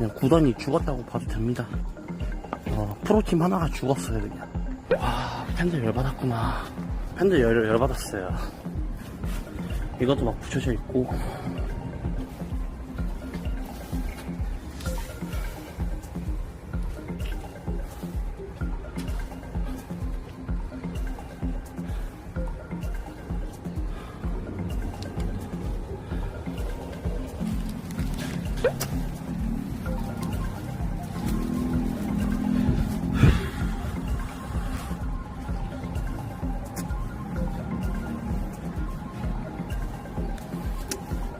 그냥 구단이 죽었다고 봐도 됩니다. 어, 프로팀 하나가 죽었어요, 그냥. 와, 팬들 열받았구나. 팬들 열, 열받았어요. 이것도 막 붙여져 있고.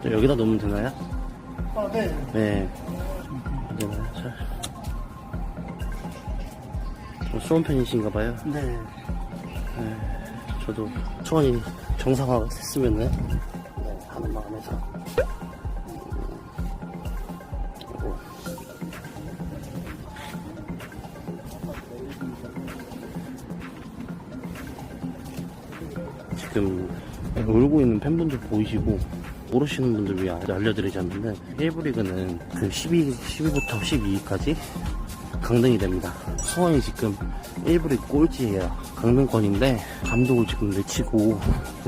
여기다 놓으면 되나요? 아, 네. 네. 되나요? 잘. 좀 수원 팬이신가 봐요. 네. 저도 수원이 정상화 했으면은 네, 하는 마음에서. 지금 울고 있는 팬분들 보이시고 모르시는 분들 위해 알려드리자면은 1부 리그는 그 12, 12부터 12위까지 강등이 됩니다. 수원이 지금 1부 리그 꼴찌예요. 강등권인데 감독을 지금 내치고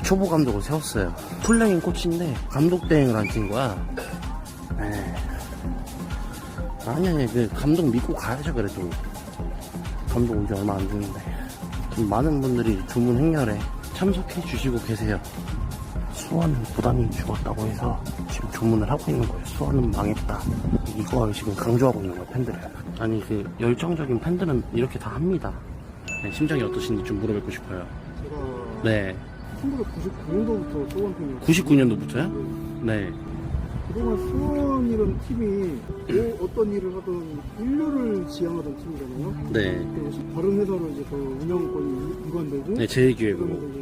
초보 감독을 세웠어요. 플레잉 코치인데 감독 대행을 안 친 거야. 에이. 아니 아니 그 감독 믿고 가야죠 그래도 감독 온 지 얼마 안 됐는데 좀 많은 분들이 주문 행렬에 참석해 주시고 계세요. 수원 부담이 죽었다고 해서 지금 주문을 하고 있는 거예요. 수원은 망했다. 이걸 지금 강조하고 있는 거예요, 팬들은. 아니, 그, 열정적인 팬들은 이렇게 다 합니다. 네, 심정이 어떠신지 좀 물어뵙고 싶어요. 제가 네. 1999년도부터 수원 팬이었어요. 99년도부터요? 네. 그동안 수원이라는 팀이 뭐 어떤 일을 하든 인류를 지향하던 팀이잖아요. 네. 다른 회사로 이제 그 운영권이 이관되고 네. 그러면서 이제 저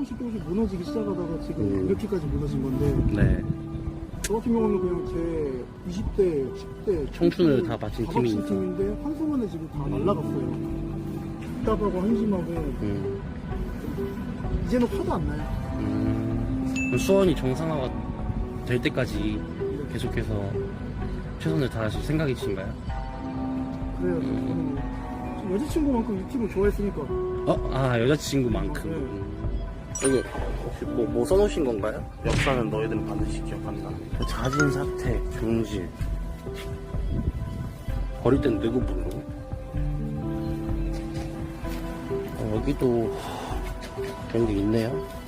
조금씩 조금씩 무너지기 시작하다가 지금 음. 이렇게까지 무너진 건데 네. 저 같은 경우는 그냥 제 20대, 10대 청춘을 다 바친 다 팀이니까. 팀인데 한순간에 지금 다 날라갔어요. 답답하고 한심하고 음. 이제는 화도 안 나요. 음. 수원이 정상화가 될 때까지 계속해서 최선을 다하실 생각이신가요? 그래요. 음. 저는 여자친구만큼 이 팀을 좋아했으니까 어? 아, 여자친구만큼. 여기 혹시 뭐, 뭐 써놓으신 건가요? 역사는 너희들은 반드시 기억한다. 자진 사퇴, 중지. 버릴 땐 누구 부르고? 어, 여기도 그런 게 있네요.